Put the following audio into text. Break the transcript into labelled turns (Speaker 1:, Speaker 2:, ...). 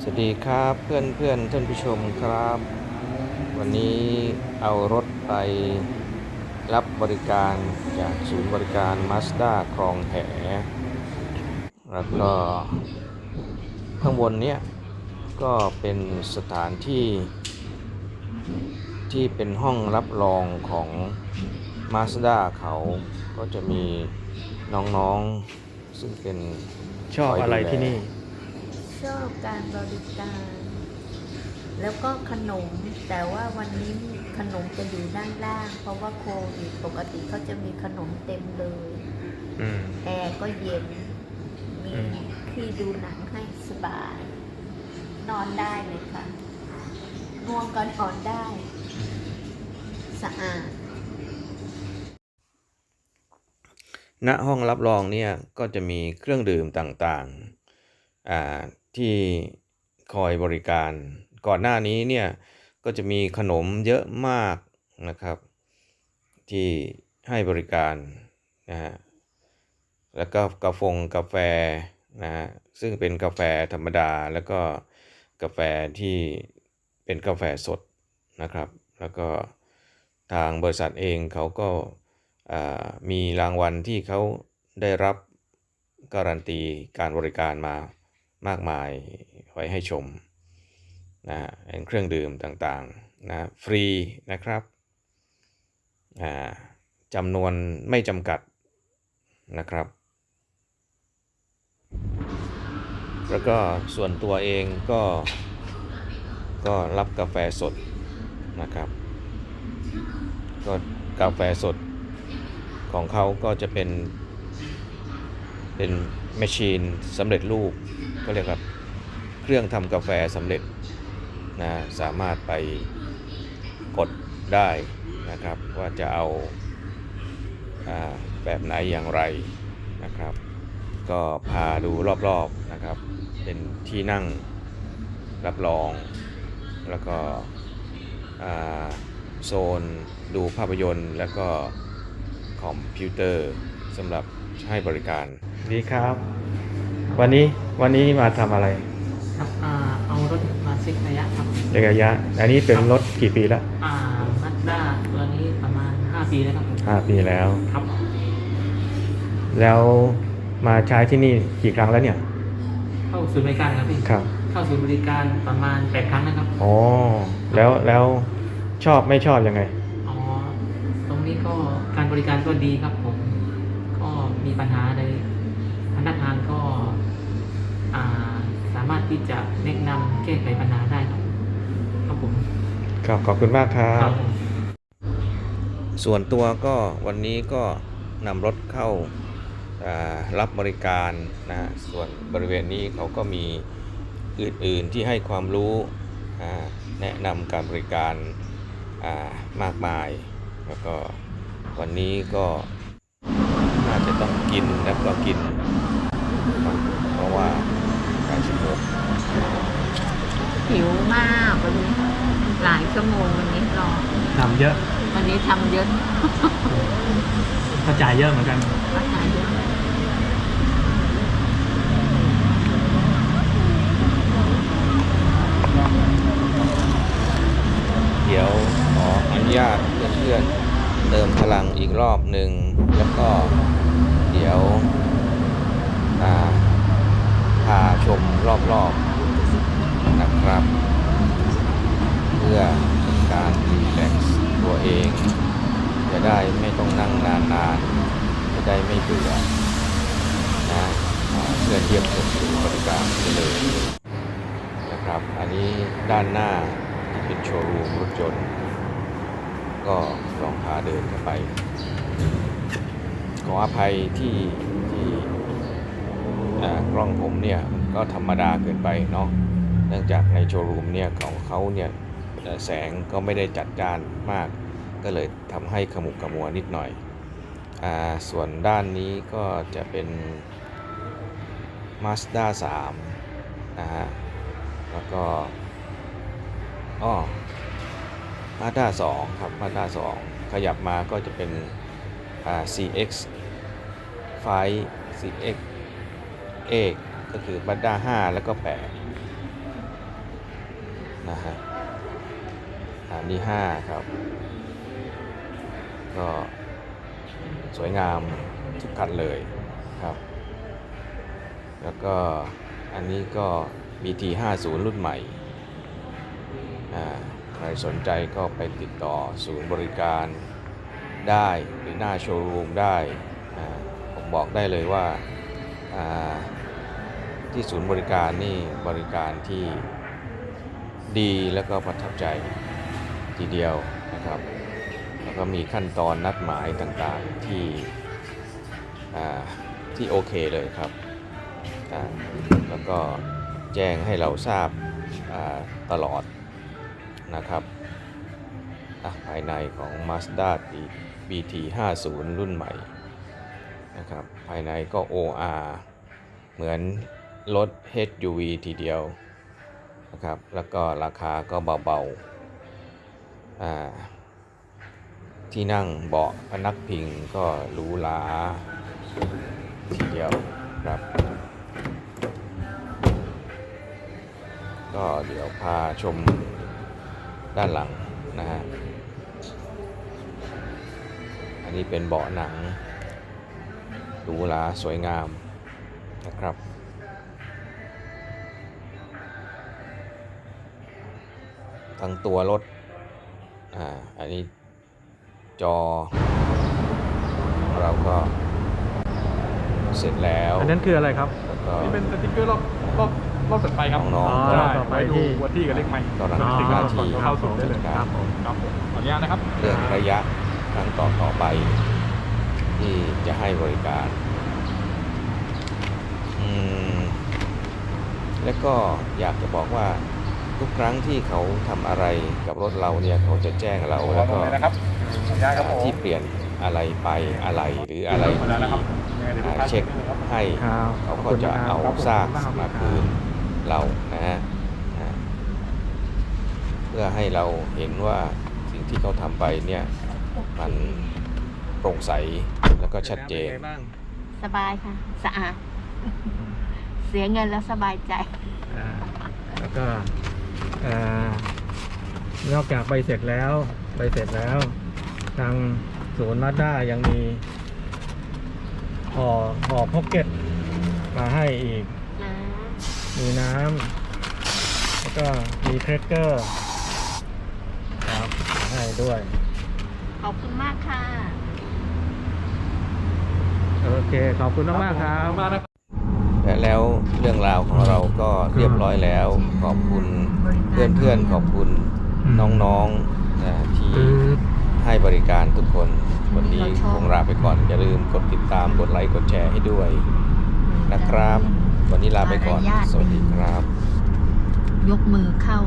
Speaker 1: สวัสดีครับเพื่อนเพื่อนท่านผู้ชมครับ วันนี้เอารถไปรับบริการจากศูนย์บริการ Mazda คลองแหแล้วก็ข้างบนเนี้ยก็เป็นสถานที่ที่เป็นห้องรับรองของ Mazda เขาก็จะมีน้องๆ ซึ่งเป็น
Speaker 2: ชอบอะไรที่นี่
Speaker 3: ชอบการบริการ แล้วก็ขนม แต่ว่าวันนี้ขนมจะอยู่ด้านล่าง เพราะว่าโควิดปกติเขาจะมีขนมเต็มเลย
Speaker 2: อืม
Speaker 3: แอร์ก็เย็น มี
Speaker 2: อืม
Speaker 3: ที่ดูหนังให้สบาย นอนได้เลยค่ะง่วงก็นอนได้ สะอาด
Speaker 1: ณห้องรับรองเนี่ยก็จะมีเครื่องดื่มต่างๆอ่า ที่คอยบริการ ก่อนหน้านี้เนี่ยก็จะมีขนมเยอะมากนะครับ ที่ให้บริการนะฮะแล้วก็กาแฟงกาแฟนะฮะซึ่งเป็นกาแฟธรรมดาแล้วก็กาแฟที่เป็นกาแฟสดนะครับ แล้วก็ทางบริษัทเองเขาก็มีรางวัลที่เขาได้รับการันตีการบริการมา มากมายไว้ให้ชมนะฮะเครื่องดื่มต่างๆนะฟรีนะครับอ่าจำนวนไม่จำกัดนะครับ แล้วก็ส่วนตัวเองก็ ก็รับกาแฟสดนะครับ ก็กาแฟสดของเขาก็จะเป็น เป็น แมชชีนสำเร็จรูปก็เรียกว่าเครื่องทำกาแฟสำเร็จนะสามารถไปกดได้นะครับว่าจะเอาอาแบบไหนอย่างไรนะครับ ก็พาดูรอบๆนะครับ เป็นที่นั่งรับรอง แล้วก็โซนดูภาพยนตร์ แล้วก็คอมพิวเตอร์สำหรับให้บริการ
Speaker 2: ดีครับ วันนี้วันนี้มาทำอะไร
Speaker 4: ครับอ่าเอารถมาเช็คระยะครับ
Speaker 2: ระยะ อันนี้เป็นรถกี่ปีแล้ว
Speaker 4: อ่ามัดด้าตัวนี้ประมาณ 5 ปีแล้วครับผม
Speaker 2: ห้าปีแล้ว
Speaker 4: ครับ
Speaker 2: แล้วมาใช้ที่นี่กี่ครั้งแล้วเนี่ย
Speaker 4: เข้าศูนย์บริการครับพี่
Speaker 2: ครับ
Speaker 4: เข้าศูนย์บริการประมาณ 8 ครั้งนะครับ
Speaker 2: อ๋อแล้วแล้วชอบไม่ชอบยังไง
Speaker 4: อ๋อตรงนี้ก็การบริการก็ดีครับผม ก็มีปัญหาเลย พนักงานก็อ่าสามารถที่จะแนะนำแก้ไขปัญหาได้ครับครับผม
Speaker 2: ครับขอบคุณมากครั
Speaker 4: ครับบผม
Speaker 1: ส่วนตัวก็วันนี้ก็นำรถเข้าอ่ารับบริการนะฮะส่วนบริเวณนี้เขาก็มีอื่น ๆ ที่ให้ความรู้อ่าแนะนำการบริการอ่ามากมาย แล้วก็วันนี้ก็ น่าจะต้องกินแล้วก็กิน เพราะว่าการชุมนุม
Speaker 3: หิวมากวันนี้หลายชั่วโมงวันนี้รอ
Speaker 2: ทำเยอะ
Speaker 3: วันนี้ทำเยอะ
Speaker 2: กระจายเยอะเหมือนกัน
Speaker 3: อาหารเยอะ
Speaker 1: เดี๋ยวขออนุญาตเพื่อนๆเติมพลังอีกรอบหนึ่งแล้วก็เดี๋ยวพาชมรอบๆนะครับ เพื่อการรีแลกซ์ตัวเอง จะได้ไม่ต้องนั่งนานๆ จะได้ไม่เบื่อนะเพื่อเทียบกับศูบริการไปเลยนะครับ อันนี้ด้านหน้าที่เป็นโชว์รูมรถยนต์ก็ลองพาเดินเข้าไป ขออภัยที่ที่กล้องผมเนี่ยก็ธรรมดาเกินไปเนาะเนื่องจากในโชว์รูมเนี่ยของเขาเนี่ยแสงก็ไม่ได้จัดจ้านมาก ก็เลยทำให้ขมุกขมัวนิดหน่อยอส่วนด้านนี้ก็จะเป็น Mazda 3นะฮะแล้วก็อ้อ Mazda 2 ครับ Mazda 2 ขยับมาก็จะเป็น CX 5 CX เอกก็คือ Mazda 5แล้วก็ 8 นะฮะอันที่ห้าครับ ก็สวยงามทุกคันเลยครับ แล้วก็อันนี้ก็ BT 50รุ่นใหม่อ่าใครสนใจก็ไปติดต่อศูนย์บริการ ได้หรือหน้าโชว์รูมได้ผมบอกได้เลยว่าที่ศูนย์บริการนี่บริการที่ดีแล้วก็ประทับใจทีเดียวนะครับ แล้วก็มีขั้นตอนนัดหมายต่างๆที่ที่โอเคเลยครับ แล้วก็แจ้งให้เราทราบตลอดนะครับ ภายในของ Mazda BT 50รุ่นใหม่นะครับภายในก็ OR เหมือนรถ HUV ทีเดียวนะครับแล้วก็ราคาก็เบาๆที่นั่งเบาะพนักพิงก็หรูหราทีเดียวครับ ก็เดี๋ยวพาชมด้านหลังนะฮะ นนี้เป็นเบาะหนังหรูหราสวยงามนะครับทั้งตัวรถ อ่า อันนี้จอของเราก็เสร็จแล้ว
Speaker 2: อันนั้นคืออะไรครับ
Speaker 1: แล้วก็
Speaker 5: นี่เป็นสติ๊กเกอร์รอบรอบรอบถัดไปครับ
Speaker 1: น้อง
Speaker 2: อ๋อ
Speaker 1: ๆก็
Speaker 2: รอบต่อไป
Speaker 5: ไว้ดู
Speaker 2: ที่
Speaker 5: วันที่กับเลขใหม่
Speaker 1: กำลัง
Speaker 2: อ๋อ
Speaker 1: ทำหน้าที่
Speaker 5: เข้าสู่ได้เลย
Speaker 1: ครับ
Speaker 5: ครับผมขออนุญาตนะครับ
Speaker 1: เรื่องระยะ ครั้งต่อต่อไป ที่จะให้บริการอืมและก็อยากจะบอกว่าทุกครั้งที่เขาทำอะไรกับรถเราเนี่ยเขาจะแจ้งเราแล้วก็
Speaker 5: เลยนะครับขออนุญาตครับผม
Speaker 1: ที่เปลี่ยนอะไรไปอะไรหรืออะไร
Speaker 5: ขออนุญาตนะครับยังไงดี๋ยว
Speaker 1: อ่า
Speaker 5: ดูภาพ
Speaker 1: เช็ค
Speaker 5: นิดนึงครับ
Speaker 1: ให้
Speaker 2: ครับ
Speaker 1: เขา
Speaker 2: ขอบ
Speaker 1: ก็
Speaker 2: คุณ
Speaker 1: จะ
Speaker 2: นะครับ
Speaker 1: เอา
Speaker 5: ครับผม
Speaker 1: ซาก
Speaker 5: ขอบคุณมากครับ
Speaker 1: มาคืนเรานะฮะอ่าเพื่อให้เราเห็นว่าสิ่งที่เขาทำไปเนี่ย มันโปร่งใสแล้วก็ชัดเจน
Speaker 3: สบายค่ะ สะอาด เสียเงินแล้วสบายใจ
Speaker 2: อ่าแล้วก็เอ่อนอกจากใบเสร็จแล้ว ใบเสร็จแล้ว ทางศูนย์มาด้ายังมีห่อห่อพ็อกเก็ตมาให้อีก
Speaker 3: นะ
Speaker 2: มีน้ำ แล้วก็มีเครกเกอร์ครับมาให้ด้วย
Speaker 3: ขอบคุณมากค่ะ
Speaker 2: โอเคขอบคุณมากๆครับ
Speaker 5: ขอบคุณมากนะครับ
Speaker 1: และแล้วเรื่องราวของเราก็เรียบร้อยแล้ว ขอบคุณเพื่อนๆ ขอบคุณ
Speaker 2: อืม
Speaker 1: น้องๆนะที่ให้บริการทุกคน วันนี้คงลาไปก่อน อย่าลืมกดติดตาม กดไลค์ กดแชร์ให้ด้วยนะครับ วันนี้ลาไปก่อน สวัสดีครับ
Speaker 3: ยกมือเข้า